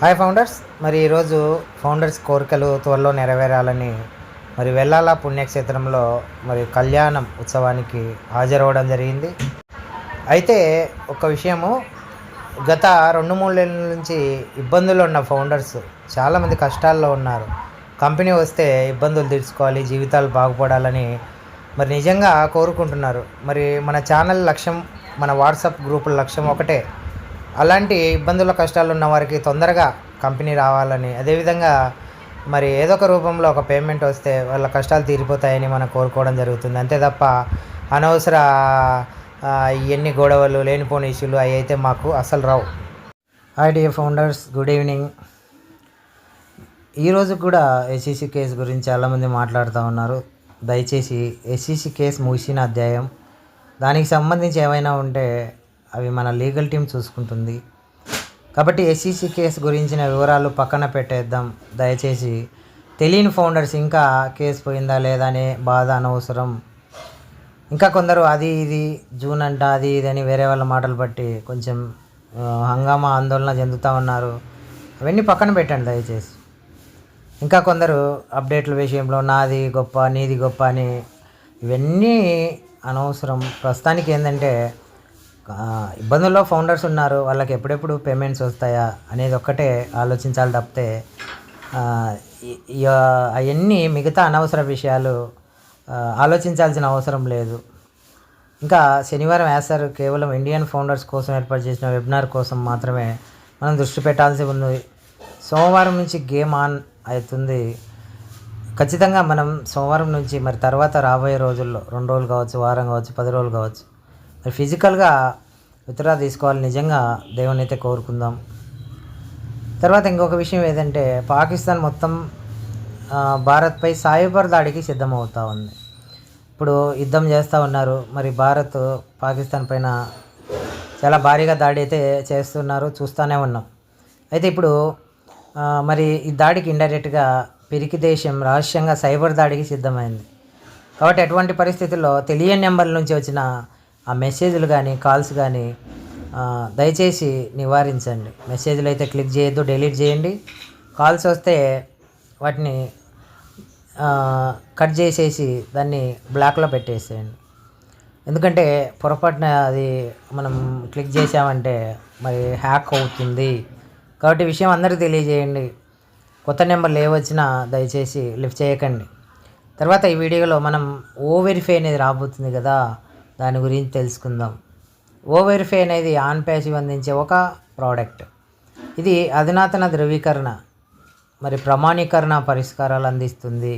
Hi founders మరి ఈరోజు founders కోరికలు త్వరలో నెరవేరాలని మరి వెళ్ళాల పుణ్యక్షేత్రంలో మరి కళ్యాణం ఉత్సవానికి హాజరవ్వడం జరిగింది. అయితే ఒక విషయము గత రెండు మూడు నెలల నుంచి ఇబ్బందులు ఉన్న ఫౌండర్స్ చాలామంది కష్టాల్లో ఉన్నారు. కంపెనీ వస్తే ఇబ్బందులు తీర్చుకోవాలి జీవితాలు బాగుపడాలని మరి నిజంగా కోరుకుంటున్నారు. మరి మన ఛానల్ లక్ష్యం మన వాట్సాప్ గ్రూపుల లక్ష్యం ఒకటే. అలాంటి ఇబ్బందుల కష్టాలు ఉన్న వారికి తొందరగా కంపెనీ రావాలని అదేవిధంగా మరి ఏదో ఒక రూపంలో ఒక పేమెంట్ వస్తే వాళ్ళ కష్టాలు తీరిపోతాయని మనం కోరుకోవడం జరుగుతుంది. అంతే తప్ప అనవసర ఎన్ని ఇవన్నీ గొడవలు లేనిపోని ఇష్యూలు అవి అయితే మాకు అసలు రావు. Hi dear founders good evening ఈరోజు కూడా ఎస్సీసీ కేసు గురించి చాలామంది మాట్లాడుతూ ఉన్నారు. దయచేసి ఎస్సీసీ కేసు ముగిసిన అధ్యాయం. దానికి సంబంధించి ఏమైనా ఉంటే అవి మన లీగల్ టీం చూసుకుంటుంది. కాబట్టి ఎస్సీసీ కేసు గురించిన వివరాలు పక్కన పెట్టేద్దాం. దయచేసి తెలియని ఫౌండర్స్ ఇంకా కేసు పోయిందా లేదా అనే బాధ అనవసరం. ఇంకా కొందరు అది ఇది జూన్ అంట అది ఇది అని వేరే వాళ్ళ మాటలు బట్టి కొంచెం హంగామా ఆందోళన చెందుతూ ఉన్నారు. అవన్నీ పక్కన పెట్టండి దయచేసి. ఇంకా కొందరు అప్డేట్ల విషయంలో నాది గొప్ప నీది గొప్ప అని ఇవన్నీ అనవసరం. ప్రస్తుతానికి ఏంటంటే ఇబ్బందుల్లో ఫౌండర్స్ ఉన్నారు. వాళ్ళకి ఎప్పుడెప్పుడు పేమెంట్స్ వస్తాయా అనేది ఒక్కటే ఆలోచించాలి తప్పితే అవన్నీ మిగతా అనవసర విషయాలు ఆలోచించాల్సిన అవసరం లేదు. ఇంకా శనివారం యాసర్ కేవలం ఇండియన్ ఫౌండర్స్ కోసం ఏర్పాటు చేసిన వెబినార్ కోసం మాత్రమే మనం దృష్టి పెట్టాల్సి ఉంది. సోమవారం నుంచి గేమ్ ఆన్ అవుతుంది. ఖచ్చితంగా మనం సోమవారం నుంచి మరి తర్వాత రాబోయే రోజుల్లో రెండు రోజులు కావచ్చు వారం కావచ్చు పది రోజులు కావచ్చు మరి ఫిజికల్గా విత్డ్రా తీసుకోవాలి నిజంగా దేవుని అయితే కోరుకుందాం. తర్వాత ఇంకొక విషయం ఏదంటే పాకిస్తాన్ మొత్తం భారత్పై సాయుబర్ దాడికి సిద్ధమవుతూ ఉంది. ఇప్పుడు యుద్ధం చేస్తూ ఉన్నారు. మరి భారత్ పాకిస్తాన్ పైన చాలా భారీగా దాడి అయితే చేస్తున్నారు. చూస్తూనే ఉన్నాం. అయితే ఇప్పుడు మరి ఈ దాడికి ఇండైరెక్ట్గా పిరికి దేశం రహస్యంగా సైబర్ దాడికి సిద్ధమైంది. కాబట్టి అటువంటి పరిస్థితుల్లో తెలియని నెంబర్ల నుంచి వచ్చిన ఆ మెసేజ్లు కానీ కాల్స్ కానీ దయచేసి నివారించండి. మెసేజ్లు అయితే క్లిక్ చేయొద్దు డిలీట్ చేయండి. కాల్స్ వస్తే వాటిని కట్ చేసేసి దాన్ని బ్లాక్లో పెట్టేసేయండి. ఎందుకంటే పొరపాటున అది మనం క్లిక్ చేసామంటే మరి హ్యాక్ అవుతుంది. కాబట్టి విషయం అందరికీ తెలియజేయండి. కొత్త నెంబర్లు ఏ వచ్చినా దయచేసి లిఫ్ట్ చేయకండి. తర్వాత ఈ వీడియోలో మనం ఓ వెరిఫై అనేది రాబోతుంది కదా. దాని గురించి తెలుసుకుందాం. ఓ వెరిఫై అనేది ఆన్ ప్యాసివ్ అందించే ఒక ప్రోడక్ట్. ఇది అధునాతన ధృవీకరణ మరి ప్రమాణీకరణ పరిష్కారాలు అందిస్తుంది.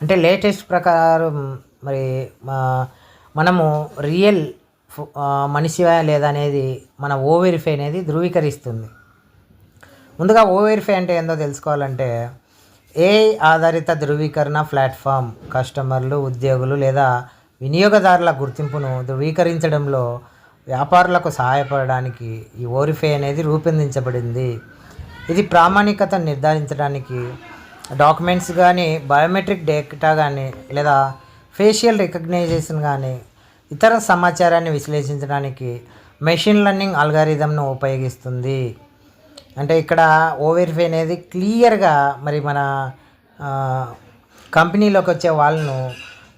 అంటే లేటెస్ట్ ప్రకారం మరి మనము రియల్ మనిషి మనిషివా లేదా అనేది మన ఓ వెరిఫై అనేది ధృవీకరిస్తుంది. ముందుగా ఓ వెరిఫై అంటే ఏందో తెలుసుకోవాలంటే ఏ ఆధారిత ధృవీకరణ ప్లాట్ఫామ్ కస్టమర్లు ఉద్యోగులు లేదా వినియోగదారుల గుర్తింపును ధృవీకరించడంలో వ్యాపారులకు సహాయపడడానికి ఈ ఓరిఫై అనేది రూపొందించబడింది. ఇది ప్రామాణికతను నిర్ధారించడానికి డాక్యుమెంట్స్ కానీ బయోమెట్రిక్ డేటా కానీ లేదా ఫేషియల్ రికగ్నైజేషన్ కానీ ఇతర సమాచారాన్ని విశ్లేషించడానికి మెషిన్ లెర్నింగ్ అల్గారిథంను ఉపయోగిస్తుంది. అంటే ఇక్కడ ఓవెరిఫై అనేది క్లియర్గా మరి మన కంపెనీలోకి వచ్చే వాళ్ళను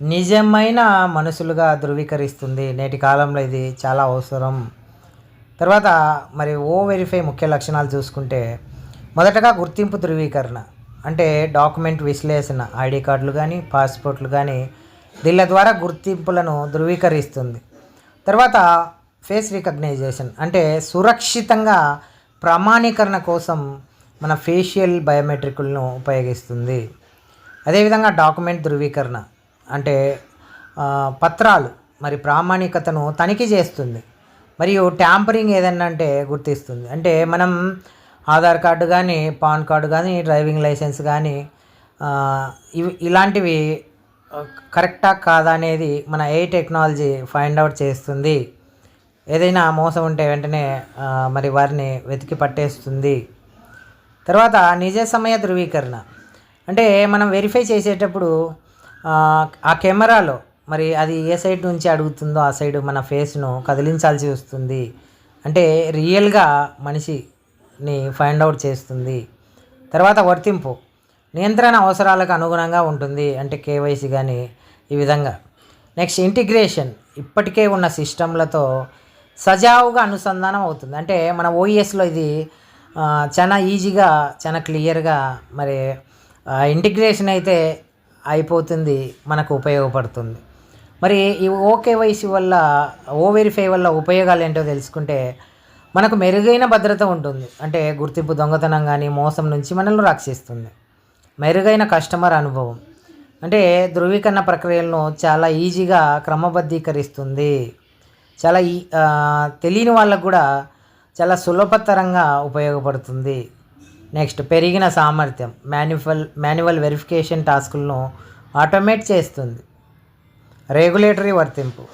నిజమైన మనుషులుగా ధృవీకరిస్తుంది. నేటి కాలంలో ఇది చాలా అవసరం. తర్వాత మరి ఓ వెరిఫై ముఖ్య లక్షణాలు చూసుకుంటే మొదటగా గుర్తింపు ధృవీకరణ అంటే డాక్యుమెంట్ విశ్లేషణ ఐడి కార్డులు కానీ పాస్పోర్ట్లు కానీ దీళ్ళ ద్వారా గుర్తింపులను ధృవీకరిస్తుంది. తర్వాత ఫేస్ రికగ్నైజేషన్ అంటే సురక్షితంగా ప్రామాణీకరణ కోసం మన ఫేషియల్ బయోమెట్రిక్లను ఉపయోగిస్తుంది. అదేవిధంగా డాక్యుమెంట్ ధృవీకరణ అంటే పత్రాలు మరి ప్రామాణికతను తనిఖీ చేస్తుంది. మరియు ట్యాంపరింగ్ ఏదన్నా అంటే గుర్తిస్తుంది. అంటే మనం ఆధార్ కార్డు కానీ పాన్ కార్డు కానీ డ్రైవింగ్ లైసెన్స్ కానీ ఇవి ఇలాంటివి కరెక్టా కాదా అనేది మన ఏ టెక్నాలజీ ఫైండ్ అవుట్ చేస్తుంది. ఏదైనా మోసం ఉంటే వెంటనే మరి వారిని వెతికి పట్టేస్తుంది. తర్వాత నిజ సమయ ధృవీకరణ. అంటే మనం వెరిఫై చేసేటప్పుడు ఆ, కెమెరాలో మరి అది ఏ సైడ్ నుంచి అడుగుతుందో ఆ సైడ్ మన ఫేస్ను కదిలించాల్సి వస్తుంది. అంటే రియల్గా మనిషిని ఫైండ్ అవుట్ చేస్తుంది. తర్వాత వర్తింపు. నియంత్రణ అవసరాలకు అనుగుణంగా ఉంటుంది అంటే కేవైసీ కానీ ఈ విధంగా. Next integration. ఇప్పటికే ఉన్న సిస్టంలతో సజావుగా అనుసంధానం అవుతుంది. అంటే మన ఓఈఎస్లో ఇది చాలా ఈజీగా చాలా క్లియర్గా మరి ఇంటిగ్రేషన్ అయితే అయిపోతుంది మనకు ఉపయోగపడుతుంది. మరి ఈ ఓకేవైసీ వల్ల ఓ వెరిఫై వల్ల ఉపయోగాలు ఏంటో తెలుసుకుంటే మనకు మెరుగైన భద్రత ఉంటుంది. అంటే గుర్తింపు దొంగతనం కానీ మోసం నుంచి మనల్ని రక్షిస్తుంది. మెరుగైన కస్టమర్ అనుభవం. అంటే ధృవీకరణ ప్రక్రియలను చాలా ఈజీగా క్రమబద్ధీకరిస్తుంది. చాలా ఈ తెలియని వాళ్ళకు కూడా చాలా సులభతరంగా ఉపయోగపడుతుంది. నెక్స్ట్ పెరిగిన సామర్థ్యం. మాన్యువల్ మాన్యువల్ వెరిఫికేషన్ టాస్కులను ఆటోమేట్ చేస్తుంది. రెగ్యులేటరీ వర్తింపు.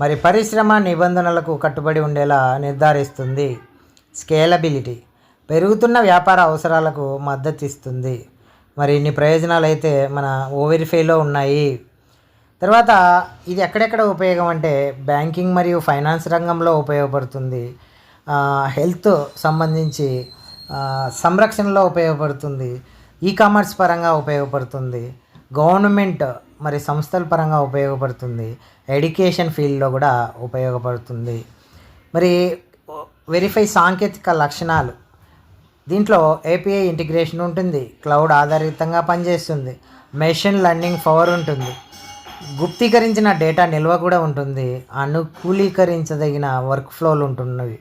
మరి పరిశ్రమ నిబంధనలకు కట్టుబడి ఉండేలా నిర్ధారిస్తుంది. స్కేలబిలిటీ. పెరుగుతున్న వ్యాపార అవసరాలకు మద్దతు ఇస్తుంది మరి ఇన్ని ప్రయోజనాలు అయితే మన ఓవెరిఫైలో ఉన్నాయి. తర్వాత ఇది ఎక్కడెక్కడ ఉపయోగం అంటే బ్యాంకింగ్ మరియు ఫైనాన్స్ రంగంలో ఉపయోగపడుతుంది. హెల్త్ సంబంధించి సంరక్షణలో ఉపయోగపడుతుంది ఈ కామర్స్ పరంగా ఉపయోగపడుతుంది గవర్నమెంట్ మరి సంస్థల పరంగా ఉపయోగపడుతుంది ఎడ్యుకేషన్ ఫీల్డ్లో కూడా ఉపయోగపడుతుంది. మరి వెరిఫై సాంకేతిక లక్షణాలు. దీంట్లో ఏపీఐ ఇంటిగ్రేషన్ ఉంటుంది క్లౌడ్ ఆధారితంగా పనిచేస్తుంది మెషిన్ లెర్నింగ్ పవర్ ఉంటుంది గుప్తీకరించిన డేటా నిల్వ కూడా ఉంటుంది అనుకూలీకరించదగిన వర్క్ ఫ్లోలు ఉంటున్నవి.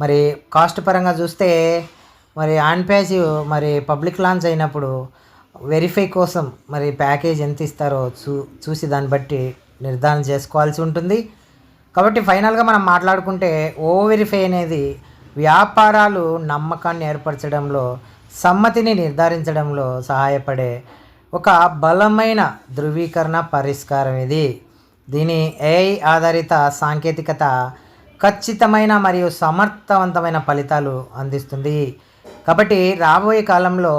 మరి కాస్ట్ పరంగా చూస్తే మరి ఆన్ ప్యాసివ్ మరి పబ్లిక్ లాంచ్ అయినప్పుడు వెరిఫై కోసం మరి ప్యాకేజ్ ఎంత ఇస్తారో చూ చూసి దాన్ని బట్టి నిర్ధారణ చేసుకోవాల్సి ఉంటుంది. కాబట్టి ఫైనల్గా మనం మాట్లాడుకుంటే ఓ వెరిఫై అనేది వ్యాపారాలు నమ్మకాన్ని ఏర్పరచడంలో సమ్మతిని నిర్ధారించడంలో సహాయపడే ఒక బలమైన ధృవీకరణ పరిష్కారం ఇది. దీని ఏఐ ఆధారిత సాంకేతికత ఖచ్చితమైన మరియు సమర్థవంతమైన ఫలితాలు అందిస్తుంది. కాబట్టి రాబోయే కాలంలో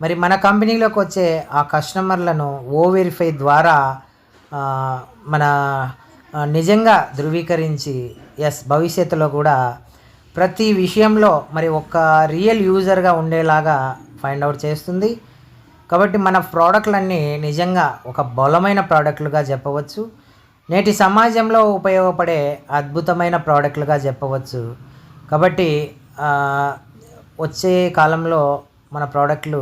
మరి మన కంపెనీలోకి వచ్చే ఆ కస్టమర్లను ఓ వెరిఫై ద్వారా మన నిజంగా ధృవీకరించి ఎస్ భవిష్యత్తులో కూడా ప్రతి విషయంలో మరి ఒక రియల్ యూజర్గా ఉండేలాగా ఫైండ్ అవుట్ చేస్తుంది. కాబట్టి మన ప్రోడక్ట్లన్నీ నిజంగా ఒక బలమైన ప్రోడక్ట్లుగా చెప్పవచ్చు. నేటి సమాజంలో ఉపయోగపడే అద్భుతమైన ప్రోడక్ట్లుగా చెప్పవచ్చు. కాబట్టి వచ్చే కాలంలో మన ప్రోడక్ట్లు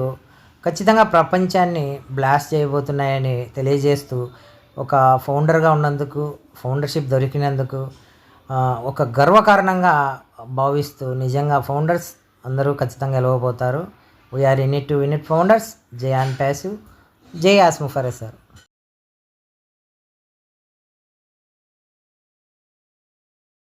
ఖచ్చితంగా ప్రపంచాన్ని బ్లాస్ట్ చేయబోతున్నాయని తెలియజేస్తూ ఒక ఫౌండర్గా ఉన్నందుకు ఫౌండర్షిప్ దొరికినందుకు ఒక గర్వకారణంగా భావిస్తూ నిజంగా ఫౌండర్స్ అందరూ ఖచ్చితంగా గెలవబోతారు. We're in to win founders J on passive జే ఆస్ముఫరే సార్.